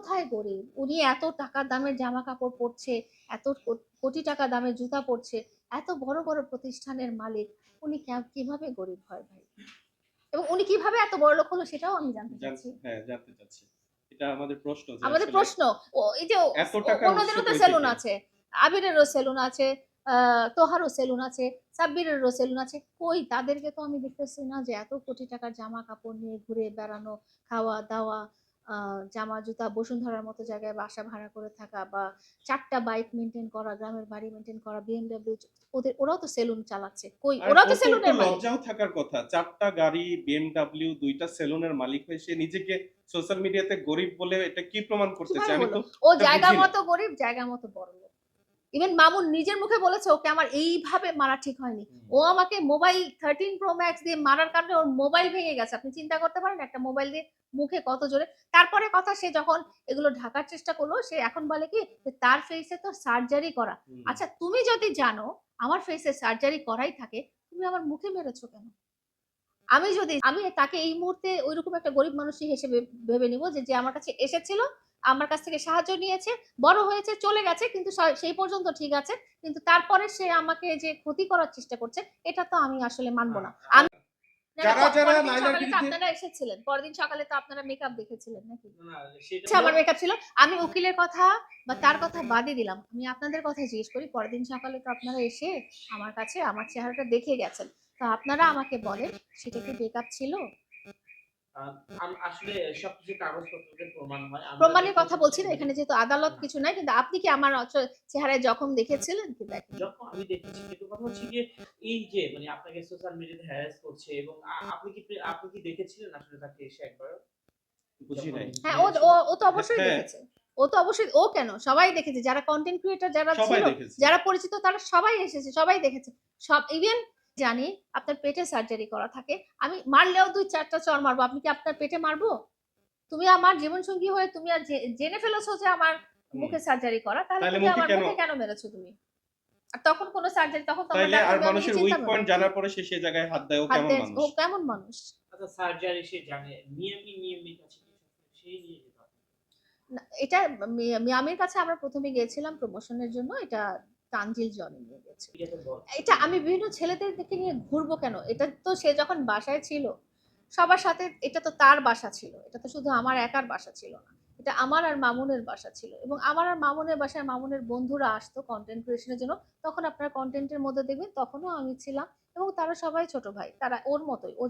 কোথায় গরিব? উনি এত টাকার দামের জামা কাপড় পরছে এত কোটি টাকা দামের জুতা পরছে এত বড় বড় প্রতিষ্ঠানের মালিক উনি কীভাবে গরিব হয় ভাই? এবং উনি কীভাবে এত বড় লোক হলো সেটাও আমি জানতে চাচ্ছি। হ্যাঁ জানতে চাচ্ছি। এটা আমাদের প্রশ্ন আমাদের প্রশ্ন। ও এই যে অন্যদেরও তো সেলুন? আছে আবিরেরও সেলুন আছে তোহারও সেলুন আছে সাব্বিরেরও সেলুন আছে কই তাদেরকে তো আমি দেখতেছি না যে এত কোটি টাকার জামা কাপড় নিয়ে ঘুরে বেড়ানো খাওয়া দাওয়া জামা জুতা বসুন্ধরার মতো জায়গায় বাসা ভাড়া করে থাকা বা চারটা বাইক মেনটেন করা গ্রামের বাড়ি মেনটেন করা বিএমডব্লিউ ওদের ওরাও তো সেলুন চালাচ্ছে। কই ওরাও তো সেলুনের মালিক। লজ্জাও থাকার কথা চারটা গাড়ি বিএমডব্লিউ দুইটা সেলুনের মালিক হয়ে সে নিজেকে সোশ্যাল মিডিয়াতে গরিব বলে এটা কি প্রমাণ করতে চায় আমি তো ও জায়গা মতো গরিব জায়গা মতো বড় ইভেন মামুন নিজের মুখে বলেছে ওকে আমার এইভাবে মারা ঠিক হয়নি। ও আমাকে মোবাইল থার্টিন প্রো ম্যাক্স দিয়ে মারার কারণে ওর মোবাইল ভেঙে গেছে। আপনি চিন্তা করতে পারেন একটা মোবাইল দিয়ে মুখে কত জোরে। তারপরে কথা সে যখন এগুলো ঢাকার চেষ্টা করল সে এখন বলে কি যে তার ফেসে তো সার্জারি করা। আচ্ছা তুমি যদি জানো আমার ফেসে সার্জারি করাই থাকে তুমি আমার মুখে মেরেছো কেন? আমি যদি আমি তাকে এই মুহূর্তে ওইরকম একটা গরিব মানুষই হিসেবে ভেবে নিব যে যে আমার কাছে এসেছিল আমার কাছ থেকে সাহায্য নিয়েছে বড় হয়েছে চলে গেছে কিন্তু সেই পর্যন্ত ঠিক আছে। কিন্তু তারপরে সে আমাকে যে ক্ষতি করার চেষ্টা করছে এটা তো আমি আসলে মানবো না। আমি পরের দিন সকালে তো আপনারা এসেছিলেন পরের সকালে তো আপনারা মেকআপ দেখেছিলেন নাকি? আচ্ছা আমার মেকআপ ছিল। আমি উকিলের কথা বা তার কথা বাদই দিলাম। আমি আপনাদের কথা জিজ্ঞেস করি পরের দিন সকালে তো আপনারা এসে আমার কাছে আমার চেহারাটা দেখে গেছেন। তো আপনারা আমাকে বলেন সেটা কি মেকআপ ছিল? প্রমাণের কথা বলছি না এখানে যেহেতু আদালত কিছু নাই কিন্তু আপনি কি আমার চেহারায় জখম দেখেছিলেন? কি দেখেন যখন আমি দেখেছি কিন্তু কথা হচ্ছে যে এই যে মানে আপনাকে সোশ্যাল মিডিয়াতে হ্যারাস করছে এবং আপনি কি আপনি কি দেখেছিলেন আসলে তাকে এসে একবার বুঝি নাই। হ্যাঁ ও ও ও তো অবশ্যই হ্যাঁ। দেখেছে। ও তো অবশ্যই ও কেন? সবাই দেখেছে। যারা কন্টেন্ট ক্রিয়েটর যারা ছিল যারা পরিচিত তারা সবাই এসেছে সবাই দেখেছে। সব ইভেন জানি আপনার পেটে সার্জারি করা থাকে। আমি মারলেও দুই চারটা চর মারবো। আপনি কি আপনার পেটে মারবো? তুমি আমার জীবন সঙ্গী হয়ে তুমি আর জেনে ফেলেছো যে আমার মুখে সার্জারি করা তাহলে তুমি আমার মুখে কেন মেরেছো তুমি? আর তখন কোনো সার্জারি তখন তো আমার আর মানুষের উইক পয়েন্ট জানার পরে সে সে জায়গায় হাত দেয় ও কেমন দেয়, ও মানুষ কেমন মানুষ? আচ্ছা সার্জারি সে জানে নিয়মি নিয়মিত আছে কিছু, সেই নিয়ে এটা মিয়ামির কাছে আমরা প্রথমে গিয়েছিলাম প্রমোশনের জন্য এটা তানজিল জনে নিয়ে গেছে। এটা আমি বিভিন্ন ছেলেদের দেখে নিয়ে ঘুরবো কেন? এটা তো সে যখন বাসায় ছিল সবার সাথে এটা তো তার বাসা ছিল। এটা তো শুধু আমার একার বাসা ছিল না। এটা আমার আর মামুনের বাসা ছিল। এবং আমার আর মামুনের বাসায় মামুনের বন্ধুরা আসতো কন্টেন্ট ক্রিয়েশনের জন্য। তখন আপনারা কন্টেন্টের মধ্যে দেখবেন তখনও আমি ছিলাম। এবং তারা সবাই ছোট ভাই। তারা ওর মতোই। ও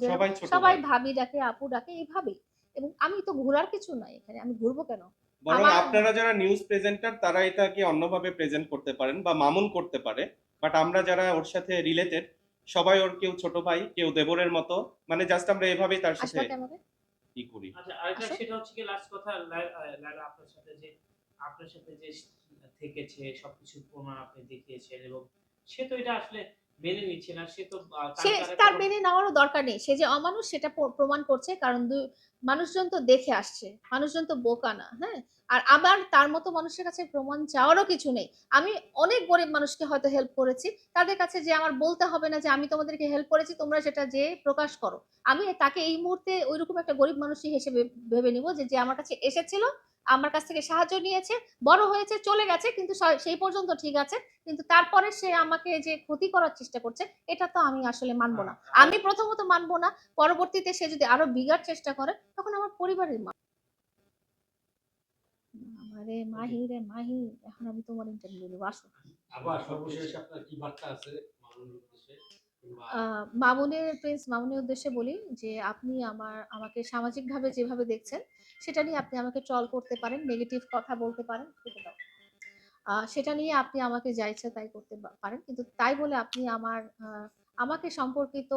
সবাই। ভাবি ডাকে আপু ডাকে এইভাবেই এবং আমি তো ঘোরার কিছু নাই এখানে। আমি ঘুরবো কেন? বরং আপনারা যারা নিউজ প্রেজেন্টার তারা এটাকে অন্যভাবে প্রেজেন্ট করতে পারেন বা মামুন করতে পারে। বাট আমরা যারা ওর সাথে রিলেটেড সবাই ওর কেউ ছোট ভাই কেউ দেবরের মতো মানে জাস্ট আমরা এভাবেই তার সাথে কি করি। আচ্ছা আরেকটা। সেটা হচ্ছে কি লাস্ট কথা লাই- আপনার সাথে যে আপনার সাথে যে থেকেছে সবকিছু প্রমাণ আপনি দেখিয়েছেন এবং সে তো এটা আসলে মেনে নিচ্ছে না সে তো সে তার মেনে নেওয়ারও দরকার নেই। সে যে অমানুষ সেটা প্রমাণ করছে কারণ মানুষজন তো দেখে আসছে মানুষজন তো বোকা না হ্যাঁ? আর আবার তার মতো মানুষের কাছে প্রমাণ চাওয়ারও কিছু নেই। আমি অনেক গরিব মানুষকে হয়তো হেল্প করেছি তাদের কাছে যে আমার বলতে হবে না যে আমি তোমাদেরকে হেল্প করেছি তোমরা সেটা যে প্রকাশ করো। আমি তাকে এই মুহূর্তে ওইরকম একটা গরিব মানুষই হিসেবে ভেবে নিব যে যে আমার কাছে এসেছিল আমার কাছ থেকে সাহায্য নিয়েছে বড় হয়েছে চলে গেছে কিন্তু সেই পর্যন্ত ঠিক আছে। কিন্তু তারপরে সে আমাকে যে ক্ষতি করার চেষ্টা করছে এটা তো আমি আসলে মানবো না। আমি প্রথমত মানবো না পরবর্তীতে সে যদি আরও বিগার চেষ্টা করে তখন আমার পরিবারের মা আমারে মাহি রে মাহি এখন আমি তোমার ইন্টারভিউ নেব আসো। আবার সর্বশেষ আপনার কি বার্তা আছে মানুষের উদ্দেশ্যে? মামুনের প্রিন্স মামুনের উদ্দেশ্যে বলি যে, আপনি আমার, আমাকে সামাজিকভাবে যেভাবে দেখছেন, সেটা নিয়ে আপনি আমাকে ট্রল করতে পারেন, নেগেটিভ কথা বলতে পারেন সেটা নিয়ে আপনি আমাকে যা ইচ্ছা তাই করতে পারেন। কিন্তু তাই বলে আপনি আমার আমাকে সম্পর্কিত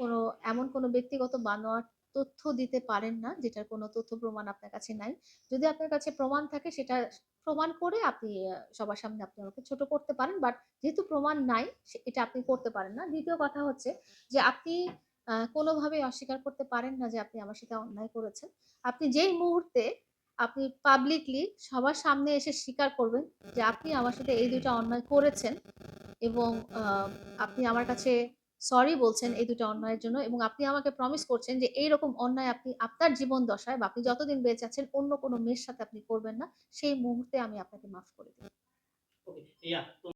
কোনো, এমন কোনো ব্যক্তিগত বানোয়ার তথ্য দিতে পারেন না, যেটার কোনো তথ্য প্রমাণ আপনার কাছে নাই। যদি আপনার কাছে প্রমাণ থাকে, সেটা প্রমাণ করে আপনি সবার সামনে আপনি আমাকে ছোট করতে পারেন। বাট যেহেতু প্রমাণ নাই এটা আপনি করতে পারেন না। দ্বিতীয় কথা হচ্ছে যে আপনি কোনোভাবেই অস্বীকার করতে পারেন না যে আপনি আমার সাথে অন্যায় করেছেন। আপনি যেই মুহূর্তে আপনি পাবলিকলি সবার সামনে এসে স্বীকার করবেন যে আপনি আমার সাথে এই দুটো অন্যায় করেছেন এবং আপনি আমার কাছে সরি বলছেন এই দুটো অন্যায়ের জন্য এবং আপনি আমাকে প্রমিস করছেন যে এই রকম অন্যায় আপনি আপনার জীবন দশায় বা আপনি যতদিন বেঁচে আছেন অন্য কোনো মেয়ের সাথে আপনি করবেন না সেই মুহূর্তে আমি আপনাকে মাফ করে তো